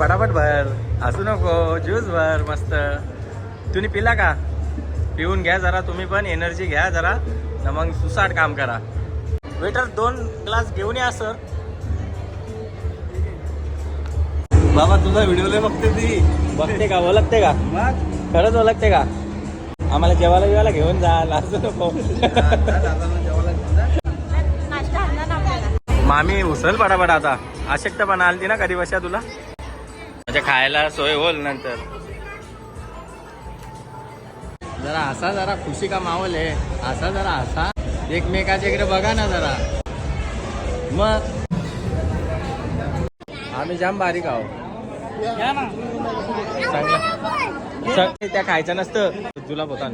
पटापट भर. असू नको ज्यूस भर मस्त. तुम्ही पिला का? पिऊन घ्या जरा तुम्ही पण एनर्जी घ्या जरा. न मग सुसाट काम करा. वेटर दोन ग्लास घेऊन या सर बाबा तुझा व्हिडिओ लय बघते ती. बघते का? ओळखते का? खरंच ओळखते का? आम्हाला जेवायला बिवायला घेऊन जा असू नको. मामी उचल पटापट आता. अशक्तपणा आलती ना कधी बशा तुला? म्हणजे खायला सोय होल नंतर. जरा असा जरा खुशी का माहोल आहे. असा जरा असा. एकमेकाच्या इकडे बघा ना जरा. मग? आम्ही जाम बारीक आहो चांगलं. त्या खायचं नसतं. तुला होता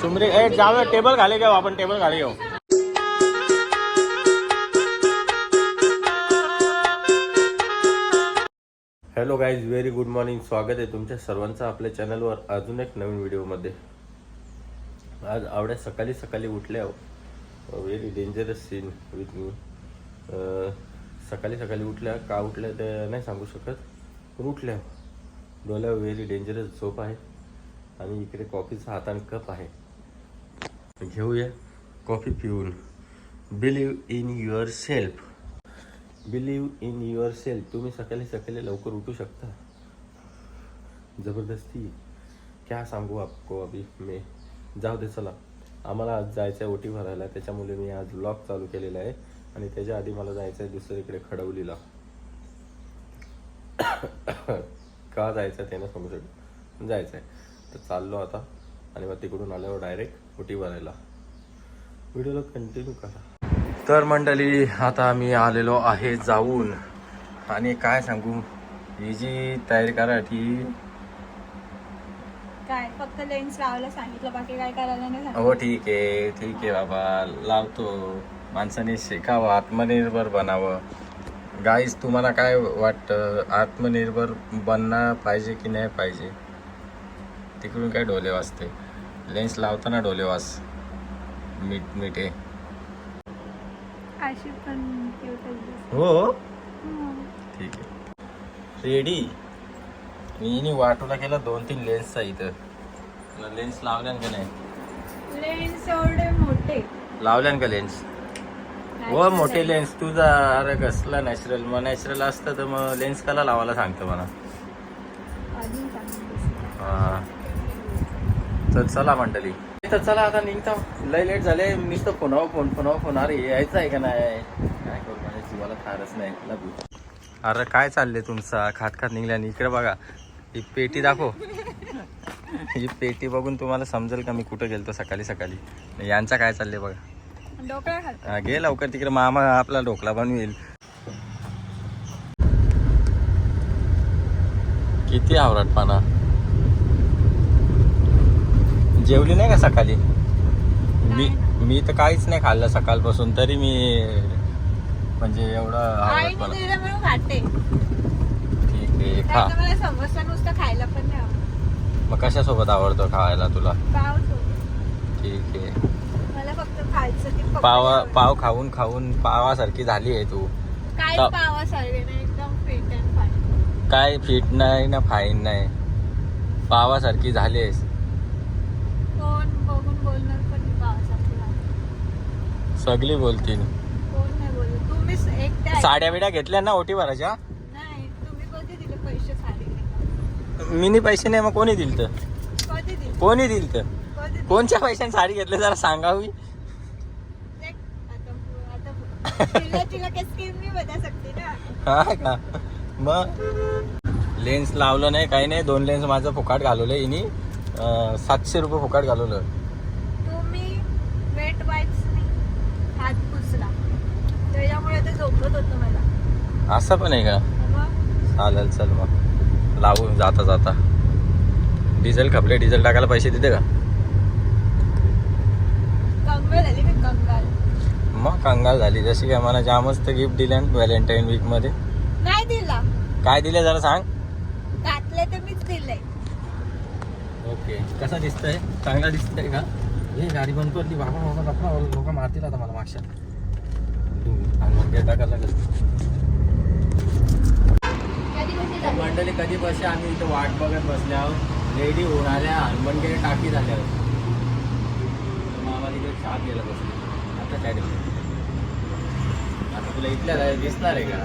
चुमरी ए जाऊ टेबल खाली घेऊ आपण टेबल खाली घेऊ. Hello guys very good morning स्वागत आहे तुमच्या सर्वांचं आपल्या चॅनलवर अजून एक नवीन व्हिडिओमध्ये आज आवड्या सकाळी सकाळी उठल्या व्हेरी डेंजरस सीन विथ मी सकाळी सकाळी उठल्या का उठल्या ते नाही सांगू शकत पण उठल्या डोळ्यावर व्हेरी डेंजरस झोप आहे आणि इकडे कॉफीचा हाताने कप आहे. घेऊया कॉफी पिऊन. Believe in yourself believe in yourself तुम्ही सकाळी सकाळी लवकर उठू शकता. जबरदस्ती. क्या सांगू आपको अभी मी? जाऊ दे चला. आम्हाला आज जायचं आहे ओटी भरायला. त्याच्यामुळे मी आज ब्लॉग चालू केलेला आहे. आणि त्याच्या आधी मला जायचं आहे दुसरीकडे खडवलीला का जायचं आहे ते ना सांगू शकतो. जायचं आहे तर चाललो आता. आणि मग तिकडून आल्यावर डायरेक्ट ओटी भरायला. व्हिडिओला कंटिन्यू करा. तर मंडळी आता आम्ही आलेलो आहे जाऊन. आणि काय सांगू? ही जी तयारी करायची काय? फक्त लेन्स लावायला सांगितलं बाकी काय करायला नाही सांगितलं. हो ठीक आहे ठीक आहे बाबा. लावतो. माणसाने शिकावं आत्मनिर्भर बनावं. गाईस तुम्हाला काय वाटतं? आत्मनिर्भर बनणं पाहिजे की नाही पाहिजे? तिकडून काय डोले वाजते? लेन्स लावताना डोले वाज मीठ मिठे. पण हो? हम्म. ठीक आहे. रेडी मी वाटूला केला दोन तीन लेन्सचा इथं. लेन्स लावल्यान का नाही? लेन्स एवढे मोठे. लावल्यान का लेन्स हो मोठे लेन्स तुझा अरे कसला नॅचरल मग नॅचरल असतं तर मग लेन्स कला लावायला सांगतो मला. हा. तर चला मंडळी. तर चला आता निघता. लय लेट झाले नुसतं फोनावर फोन फोनावर फोन. अरे यायचं आहे का नाही? काय करू माझ्या जीवाला फारच नाही लागू. अरे काय चाललंय तुमचा? खात खात निघल्याने. इकडे बघा. ही पेटी दाखव. ही पेटी बघून तुम्हाला समजेल का मी कुठं गेलतो सकाळी सकाळी. यांचा काय चाललंय बघा. ढोकळा खात. हा, घे लवकर तिकडे. मामा आपला ढोकळा बनवेल. किती आवराट पाना जेवली नाही का सकाळी? मी मी तर काहीच नाही खाल्लं सकाळपासून तरी मी म्हणजे एवढं ठीक आहे खा. खायला पण. मग कशासोबत आवडतो खायला तुला. ठीक आहे. मला फक्त खायचं ते पप्पा पाव. पाव खाऊन खाऊन पावासारखी झाली आहे तू. काय फिट नाही ना फाईन नाही. पावासारखी झालीस कोण बघून बोलणार पण नाही पावासारखे झाले. सगळी बोलतील. कोण नाही बोलत. तुम्हीच एकट्या आहे. साड्या बिड्या घेतल्या ना ओटी भराच्या नाही तुम्ही कधी दिले पैसे साडीने मिनी पैसे नाही मग कोणी दिल तर कधी दिले? कोणी दिल? तर? कोणच्या पैशाने साडी घेतली जरा सांगावी? हा का? मग? लेन्स लावलं नाही काही नाही. दोन लेन्स माझं फुकाट घालवलं अं, सातशे रुपये फुकाट घालवलं. तुम्ही वेट वाईप्सनी हात पुसला. त्याच्यामुळे ते झोपत होतं मला. असं पण आहे का? चालेल चल मग. लावू जाता जाता. डिझेल खपले डिझेल टाकायला पैसे देते का? कंगाल झाली मी कंगाल? मग कंगाल झाली. जशी काय मला जामच तर गिफ्ट दिल्या व्हॅलेंटाईन वीकमध्ये. नाही दिला. काय दिले जरा सांग घातले तर मीच दिले ओके. कसा दिसतंय? चांगला दिसतंय का? हे गाडी बंद पडली बाबा बाबा बाबा लोक मारतील आता मला मागच्या. मंडळी कधी बसे आम्ही इथं वाट बघत बसले आहोत? लेडी होऊन आल्या हनुमान गेट टाकी झाल्या मामा तिथे चहा गेला बसले. आता काय रे आता तुला इथल्या दिसणार आहे का.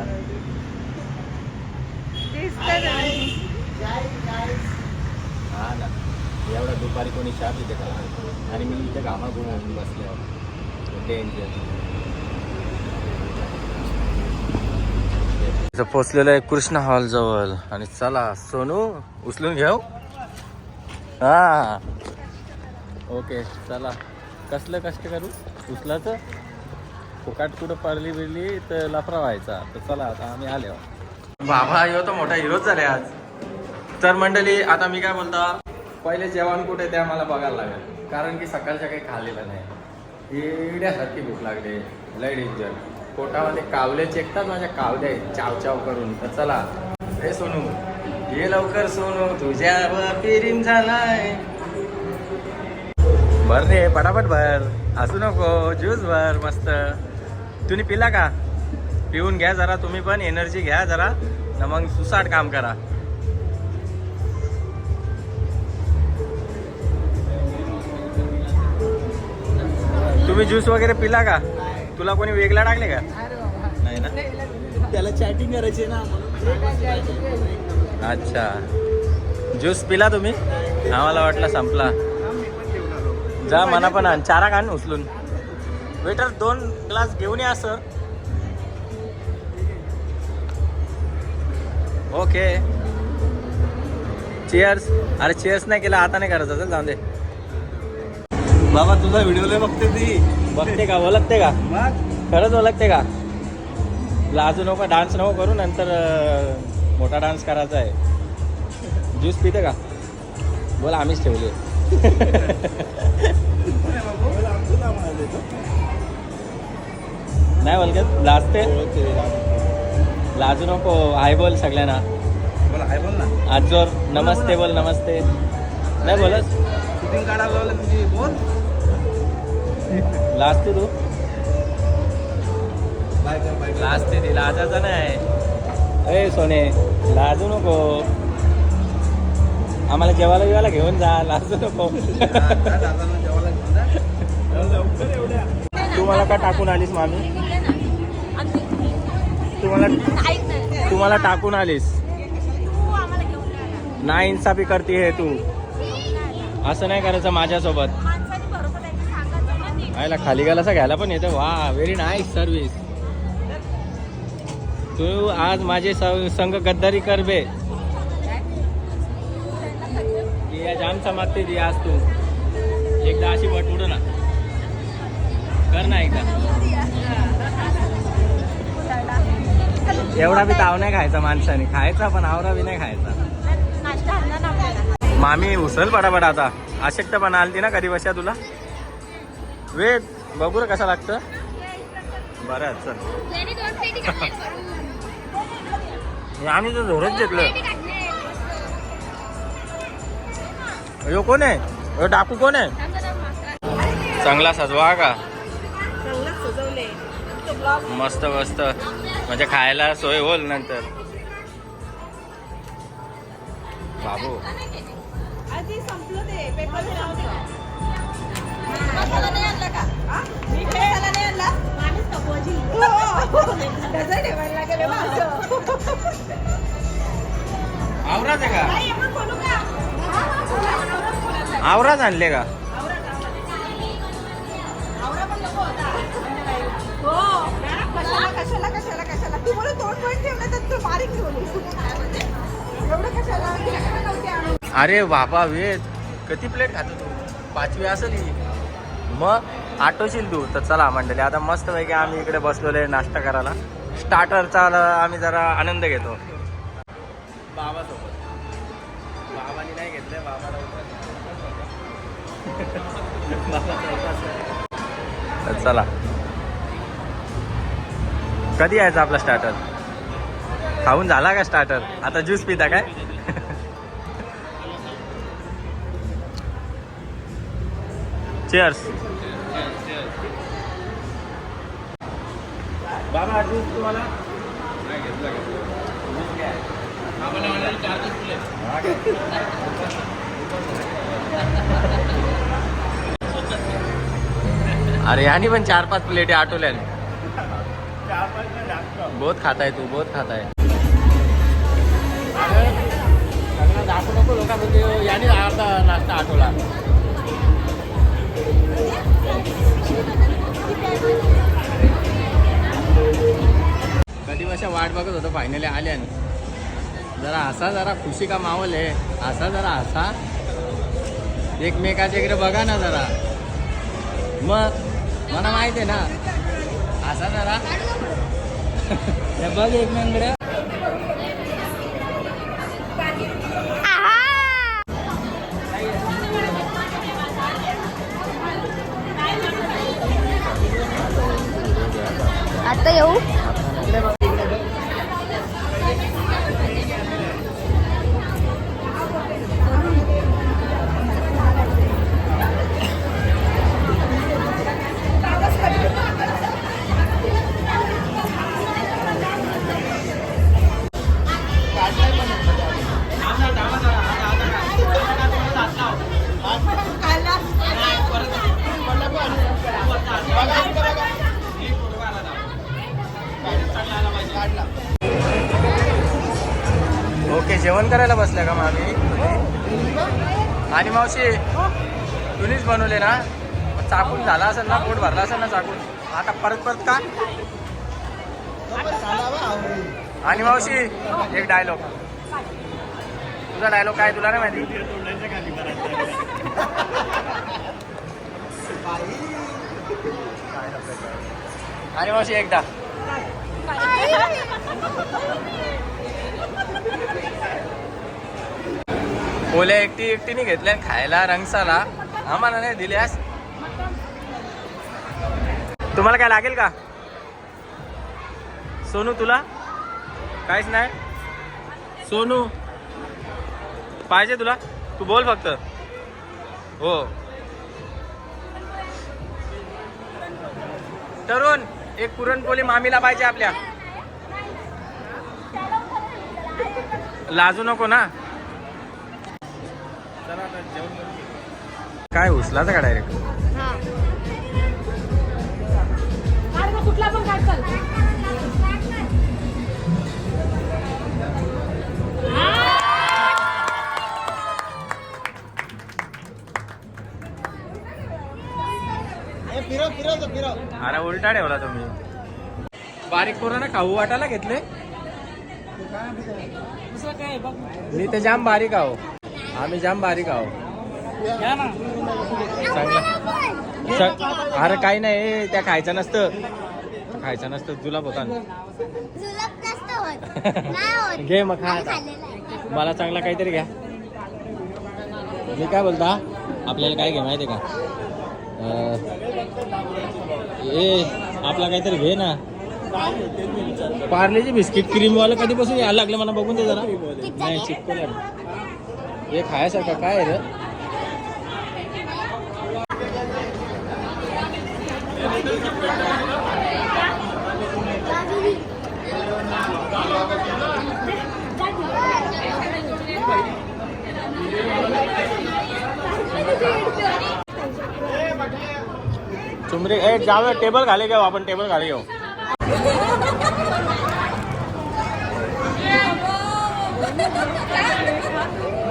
हा ना. एवढा दुपारी कोणी चहा पिते का? आणि मी इथे घामा घुमून बसल्यावर. डेंजर पोचलेलं आहे कृष्ण हॉल जवळ. आणि चला सोनू उचलून घेऊ? हा. ओके चला. कसलं कष्ट करू? उचलाचं फुकाट कुठं पडली बिरली तर लफरा व्हायचा तर चला आता आम्ही आले बाबा ह्यो तर मोठा हिरोच झाले आज. तर मंडळी आता मी काय बोलता? पहिले जेवण कुठे ते आम्हाला बघायला लागेल. कारण की सकाळच्या काही खाल्लेलं नाही. इड्यासारखी भूक लागली. लय डेंजर पोटामध्ये कावले चेकतात माझ्या कावले चाव चाव करून. तर चला. हे सोनू. ये लवकर सोनू. तुझ्या पिरीम झालाय. भर रे पटापट भर. हसू नको. ज्यूस भर मस्त. तुम्ही पिला का? पिऊन घ्या जरा. तुम्ही पण एनर्जी घ्या जरा. मग सुसाट काम करा. तुम्ही ज्यूस वगैरे पिला का? तुला कोणी वेगळा टाकले का? नाही ना? त्याला चॅटिंग करायची ना अच्छा. ज्यूस पिला तुम्ही? आम्हाला वाटलं संपला. जा मना पण आण. चारा आण उचलून. वेटर दोन ग्लास घेऊन या सर. ओके चेअर्स अरे चेअर्स नाही केला आता नाही करायचं. जाऊन दे. बाबा तुझा व्हिडिओ लय बघते ती. बघते का? ओळखते का? मग? खरंच ओळखते का? लाजू नको डान्स नको करू नंतर अं, मोठा डान्स करायचा आहे. ज्यूस पिते का? बोल आम्हीच ठेवले. नाही ओळखत लाजते? लाजू नको हाय बोल सगळ्यांना. बोला हाय बोल ना. आजोर नमस्ते बोल नमस्ते. नाही बोलत. शूटिंग काढायला लावलं तुझी बोल. लाजते तू? लाजते ती नाही. ए सोने लाजू नको. आम्हाला जेवायला बिवायला घेऊन जा. लाजू नको. तू मला का टाकून आलीस मामी? तुम्हाला. तुम्हाला टाकून आलीस. तू आम्हाला घेऊन जा. ना. इन्साफी करते हे तू ना. असं नाही करायचं माझ्यासोबत. आयला खाली गेला घ्यायला पण येतं. वा व्हेरी नाईस सर्विस तू आज माझे संघ गद्दारी कर बे. जाम समाजते ती आज तू. एकदा अशी बट उडू ना. कर ना एकदा. एवढा बी ताव नाही खायचा माणसाने. खायचा पण आवरा बी नाही खायचा. मामी उसळ पटापट आता. अशक्तपणा आलती ना कधी बशा तुला? वेद बघू रे कसं लागतं. बरं चल. हे आम्ही तर झोरच घेतलं. ह्यो कोण आहे? ह्यो डाकू कोण आहे. चांगला सजवा का? मस्त मस्त. म्हणजे खायला सोय होईल नंतर. बाबू. हे? आहे का. आवराच आणले का? आवरा पण नको होता. हो. कशाला कशाला कशाला कशाला? तू बोलू तोंड पण ठेवलं तर तू बारीक ठेवली एवढं कशाला? तिला नव्हते आणून? अरे बाबा वेद. किती प्लेट खातो तू? पाचवी असेल ही. मग आटोशील तू. तर चला मंडळी आता मस्त पैकी आम्ही इकडे बसलेलो आहे नाश्ता करायला. स्टार्टरचा आम्ही जरा आनंद घेतो. बाबासोबत. बाबानी नाही घेतलंय बाबाला तर चला. कधी यायचा आपला स्टार्टर खाऊन झाला का स्टार्टर आता ज्यूस पिता काय? चेअर्स बाबा ज्यूस तुम्हाला? अरे यानी पण चार पाच प्लेटे आठवल्या. बहुत खाताय तू बहुत खाताय. दाखवू नको लोका म्हणजे याने अर्धा नाश्ता आठवला. कधी वर्ष वाट बघत होतो फायनली आल्यान जरा असा जरा खुशी का मावल आहे असा जरा असा. एकमेकाच्या इकडे बघा ना जरा. मग मला माहिती आहे ना असा जरा. बघ एकमेकांकडे. आता येऊ जेवण करायला बसल्या का मामी? आणि मावशी तुम्हीच बनवले ना? चाकून झाला असेल ना पोट भरला असेल ना चाकून? आता परत परत का? आणि मावशी एक डायलॉग तुझा डायलॉग काय तुला नाही माहिती? आणि मावशी एकदा. ओल्या एकटी एकटीने घेतल्या. खायला रंगसाला. आम्हाला नाही दिल्यास तुम्हाला काय लागेल का? सोनू तुला? काहीच नाही? सोनू पाहिजे तुला? तू बोल फक्त. हो. तरुण एक पुरणपोळी मामीला पाहिजे आपल्या. लाजू नको ना? काय उचलाचा का डायरेक्ट कुठला पण काढ चल. अरे उलटा ठेवला तुम्ही. बारीक पोरांना खाऊ वाटायला घेतले. मी तर जाम बारीक आहो. आम्ही जाम बारीक आहो चांगलं. अरे काही नाही त्या खायचं नसतं. खायचं नसतं जुलाब होत नाही होत. घे मग खा. मला चांगला काहीतरी घ्या. मी काय बोलता? आपल्याला काय घे माहिती का? ए आपला काहीतरी घे ना. पार्लेची बिस्किट क्रीमवालं कधीपासून यायला लागलं मला बघून दे जरा. नाही चिपकलं हे खायसारखं काय आहे रे चुमरी, ए जाऊया टेबल खाली घेऊ आपण टेबल खाली घेऊ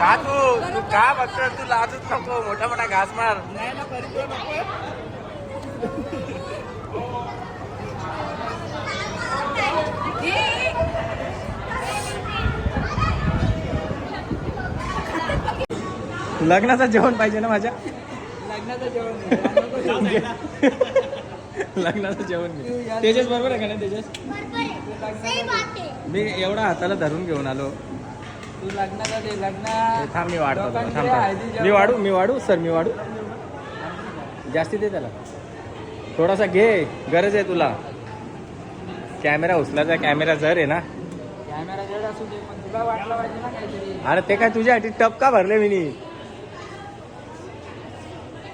का तू. तू का बघतो तू लाजूच नको. मोठा मोठा घास मार. लग्नाचं जेवण पाहिजे ना माझ्या? लग्नाचं जेवण लग्नाचं जेवण घे. तेजस बरोबर आहे का नाही तेजस? बरोबर आहे. सही बात आहे. मी एवढा हाताला धरून घेऊन आलो. लग्नाला दे लग्न. थांब मी वाढतो थांब. मी वाढू मी वाढू सर मी वाढू. जास्ती दे त्याला. थोडासा घे गरज आहे तुला. कॅमेरा उचलायचा कॅमेरा जर आहे ना. कॅमेरा जर असू दे पण तुला वाटलं पाहिजे ना काहीतरी. अरे ते काय तुझ्यासाठी टप का भरले मी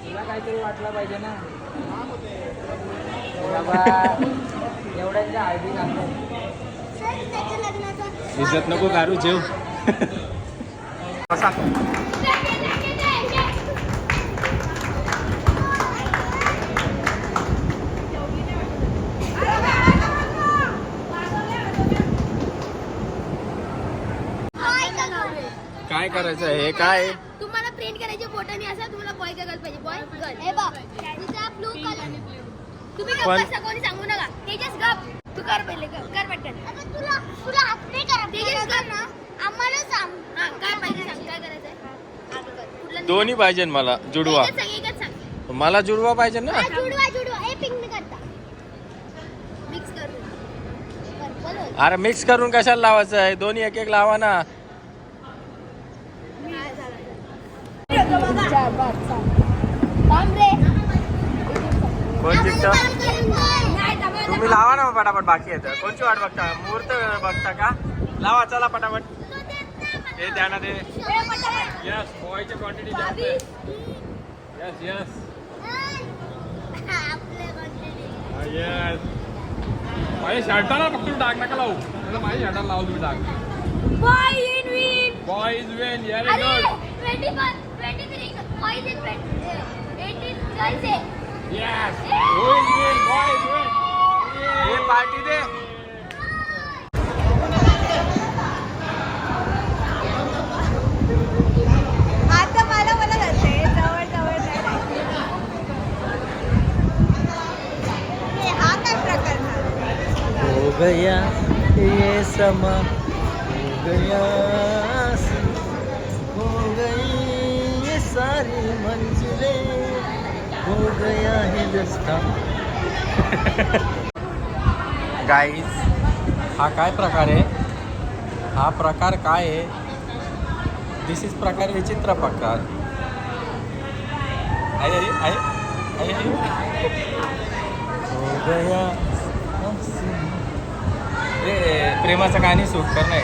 तुला काहीतरी वाटलं पाहिजे ना. बाबा एवढ्यांच्या घालतात इज्जत नको कारू जेव. काय करायचं हे काय? तुम्हाला प्रिंट करायचे फोटो नाही असा तुम्हाला बॉय का गर्ल पाहिजे. बॉय गर्ल हे बघ तिचा ब्लू कलर तुम्ही गप्प पण- बसा, कोणी सांगू नका. तेजस गप तू कर पहिले कर कर पटकन. तुला तुला हात नाही करा तेजस गप ना आम्हाला सांग. हा, काय पाहिजे सांग काय करायचंय? हा, कर. कुठलं दोन्ही पाहिजे मला जुडवा. एकच सांग एकच सांग. मला जुडवा पाहिजे ना? हा, जुडवा जुडवा. हे पिंक मी करता. मिक्स करू पर्पल होईल. अरे मिक्स करून कशाला लावायचं आहे? दोन्ही एक एक लावा ना. थांब रे. कोण जिंकतं नाही, थांबा, तुम्ही लावा. ना मग पटापट बाकी येतं. कोणची वाट बघता? मुहूर्त बघता का? लावा चला पटापट. हे द्या ना ते पटापट. यस पोहायची क्वांटिटी जास्त. Yes yes. यस माझ्या शर्टाला फक्त डाग नका लावू मला माझ्या शर्टाला लावू तुम्ही डाग Boy in win. Boy is when अरे 21, 23, boys in win. 18 girls आहे. Yes who is when boy is when हे पार्टी दे आता मला मला जाते जवळ जवळ नाही राहायचं. हे हा काय प्रकार झाला हो गया ये समा हो गई ये सारी मंजिलें हो गया है रस्ता गाईज हा काय प्रकार आहे हा प्रकार काय आहे दिस इज प्रकार विचित्र प्रकार आहे? आहे आहे? हो गया प्रेमाचं गाणी सूट कर नाही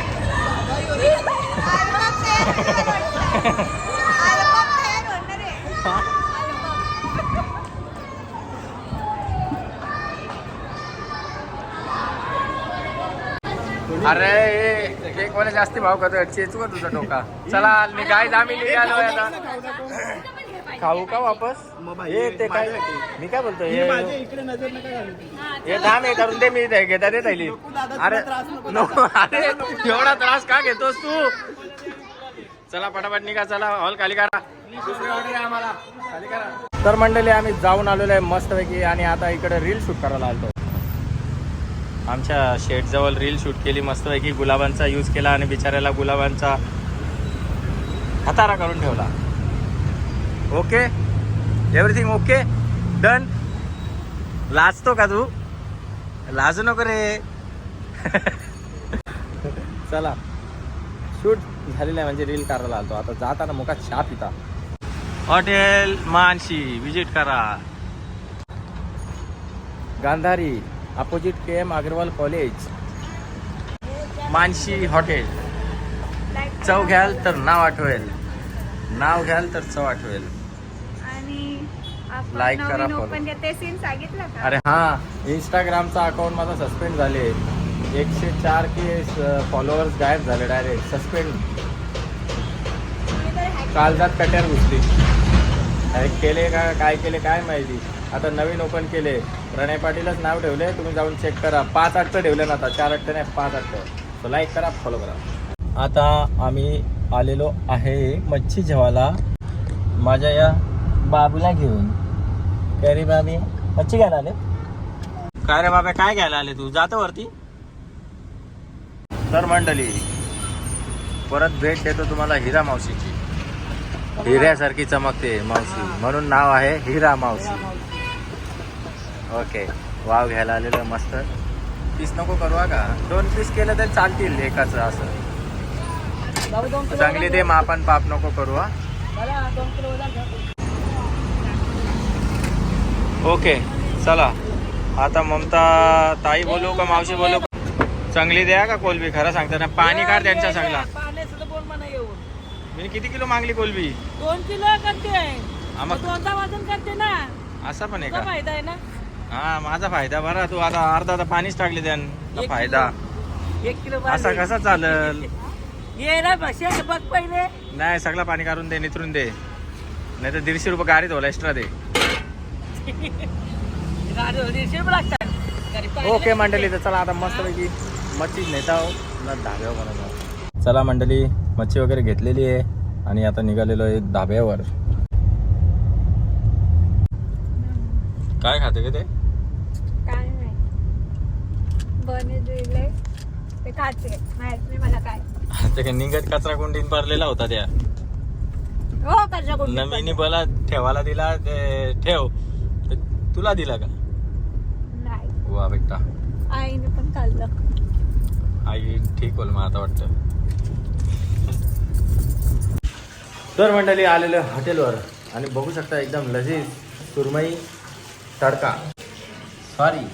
अरे केक वाले जास्ती भाव करतो चेचू का तुझा डोका चला निघाय आम्ही निघालोय आता. खाऊ का वापस? हे ते काय मी काय बोलतो हे हे थांब हे करून दे मी घेता दे थैली अरे नको अरे एवढा त्रास का घेतोस तू? चला पटापट निघा चला हॉल खाली करा. दुसरी ऑर्डर आहे आम्हाला खाली करा तर मंडळी आम्ही जाऊन आलेलो आहे मस्तपैकी आणि आता इकडे रील शूट करायला आलतो. आमच्या शेडजवळ रील शूट केली मस्तपैकी गुलाबांचा यूज केला आणि बिचाऱ्याला गुलाबांचा हातारा करून ठेवला. ओके? Everything okay? डन लाजतो का तू? लाजू नको रे. चला. शूट झालेलं आहे म्हणजे रील करायला आलतो. आता जाताना मुका चहा पिता. हॉटेल मानशी विजिट करा. Gandhari opposite K M Agrawal college Manshi hotel. चव घ्याल तर नाव आठवेल. नाव घ्याल तर चव आठवेल. Like करा, नवीन follow. ओपन ते सीन सांगितलं का? अरे हा इंस्टाग्रामचा अकाउंट माझा सस्पेंड झाले. एकशे चार के फॉलोअर्स गायब झाले डायरेक्ट सस्पेंड काळजात कट्यार घुसली. केले का काय केले काय माहिती. आता नवीन ओपन केले. प्रणय पाटीलच नाव ठेवले. तुम्ही जाऊन चेक करा. पाच अट्ट ठेवले ना आता. चार अट्ट नाही पाच अट्ट सो लाईक करा फॉलो करा. आता आम्ही आलेलो आहे मच्छी जेवायला. माझ्या या बाबूला घेऊन. काय रे बाबी मच्छी घ्यायला आले काय रे बाबा काय घ्यायला आले तू? जातो वरती. तर मंडळी परत भेट देतो तुम्हाला हिरा मावशीची. हिऱ्यासारखी चमकते मावशी. म्हणून नाव आहे हिरा मावशी. ओके. वाव घ्यायला आलेलं मस्त. पीस नको करू का? दोन पीस केलं तर चालतील एकाच असं. चांगली दे मापन पाप नको करू हा चला दोन किलो वजन घ्या. ओके चला. आता ममता ताई बोलू का मावशी बोलू चांगली द्या का कोलबी? खरं सांगता ना पाणी काढ त्यांचा चांगला मी किती किलो मागली कोलबी? दोन किलो करते. दोनदा वाजून करते ना. असा पण आहे का? फायदा आहे ना. हा माझा फायदा. बरा तू आता अर्धा आता पाणीच टाकले त्यान. फायदा. एक किलो असा. कसा चालल? ये ना बसे बघ पहिले. नाही सगळं पाणी काढून दे नितरून दे. नाही तर दीडशे रुपये गाडीत होला एक्स्ट्रा दे गाडी दीडशे रुपये लागतात घरी पाहिलं ओके? मंडळी तर चला आता मस्तपैकी मच्छी नेता ना धाब्यावर बनवतो चला मंडळी मच्छी वगैरे घेतलेली आहे आणि आता निघालेलो आहे धाब्यावर. काय खाते का ते? काय नाही. ते खाते. माहीत नाही मला काय. ते निघत कचरा कुंडीन भरलेला होता त्या. हो नवीन बला ठेवायला दिला ते ठेव. तुला दिला का? नाही. वा बेटा. आईने पण खाल्लं आई ठीक होईल मग आता वाटतं. तर मंडळी आलेलो हॉटेलवर आणि बघू शकता एकदम लजीज सुरमई तड़का. सॉरी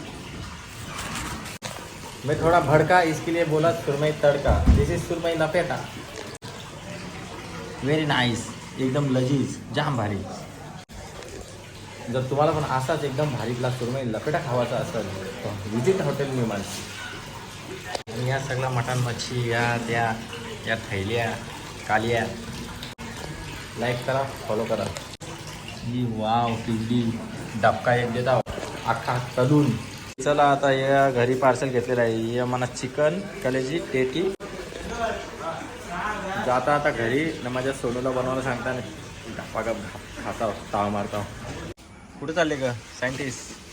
मैं थोड़ा भड़का इसके लिए बोला सुरमई तड़का. दिस इज सुरमई लपेटा. व्हेरी नाईस एकदम लजीज जाम भारी. जर तुम्हाला पण असाच एकदम भारी ग्लास सुरमई लपेटा खावाचा असेल तर विजिट हॉटेल मी आणि या सगळ्या मटण मच्छी या त्या या थैल्या कालिया. लाईक करा फॉलो करा. ही वाव किडली डबका एक देता. अख्खा तलून. चला आता या घरी पार्सल घेतलेलं आहे. या मला चिकन कलेजी टेटी. जाता आता घरी. न माझ्या सोनूला बनवायला सांगता गप्पा गप खाता ताव मारता कुठे चालले का सायंटिस्ट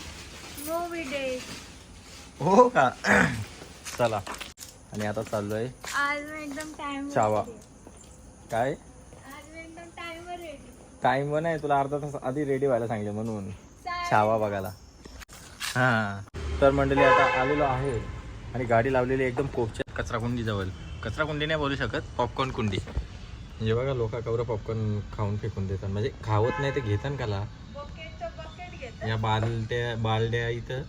हो का? चला. आणि आता चाललोय आज मी एकदम टाइम चावा. काय? आज मी एकदम टाइमवर रेडी टाइम नाही तुला अर्धा तास आधी रेडी व्हायला सांगले म्हणून. छावा बघायला. हा. तर मंडळी आता आलेलो आहे आणि गाडी लावलेली एकदम कोपच्या कचरा कुंडी जवळ. कचरा कुंडी नाही बोलू शकत पॉपकॉर्न कुंडी. म्हणजे बघा लोक कवर पॉपकॉर्न खाऊन फेकून देतात. म्हणजे खावत नाही ते घेतात काला या बालद्या बालद्या इथं.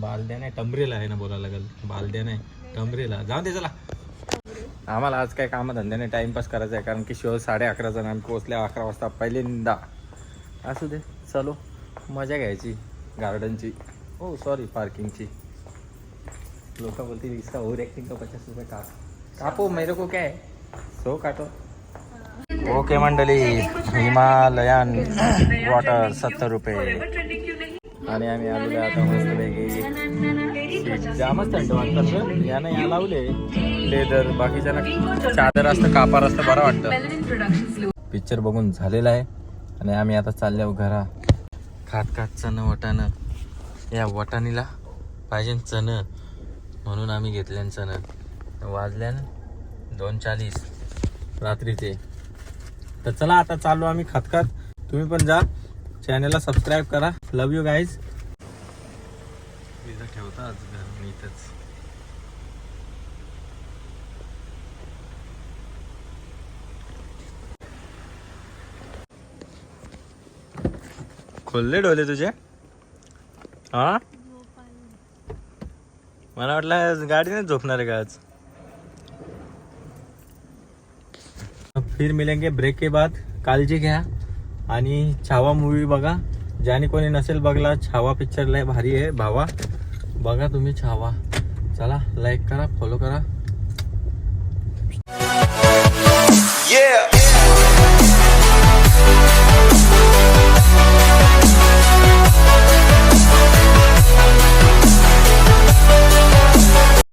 बालद्या नाही टमरेला आहे ना बोलायला लागेल. बालद्या नाही टमरेला. जाऊ दे चला. आम्हाला आज काय कामधंद्याने टाइमपास करायचा आहे कारण की शो साडे अकरा जण आम्ही पोहोचले अकरा वाजता पहिल्यांदा. असू दे चलो. मजा घ्यायची गार्डनची हो सॉरी पार्किंगची लोक बोलतील इसका ओवर एक्टिंग का पचास रुपये का कापो मेरे को काय सो काटो. ओके मंडळी हिमालयन वॉटर सत्तर रुपये. आणि आम्ही आलेलो आता मस्त जामच थंड वाटतं सर यानं या लावले. लेदर बाकीच्या चादर असतं कापार असतं बरं वाटतं. पिक्चर बघून झालेला आहे. आणि आम्ही आता चालल्यावर घरा. खात खात चण वटाणं. या वटाणीला पाहिजे चण. म्हणून आम्ही घेतल्यान चण. वाजल्यान दोन चाळीस रात्रीचे. तर चला आता चाललो आम्ही खात खात. तुम्ही पण जा. चॅनलला सबस्क्राईब करा. लव यू गाईज ठेवता आज घर इथंच. खोलले डोले तुझे? हा? मला वाटलं गाडीने झोपणार आहे का आज? फिर मिलेंगे ब्रेक के बाद. काळजी घ्या. आणि छावा मूवी बघा. ज्याने कोणी नसेल बघला छावा पिक्चर लय भारी आहे भावा. बघा तुम्ही छावा. चला लाईक करा फॉलो करा. Yeah.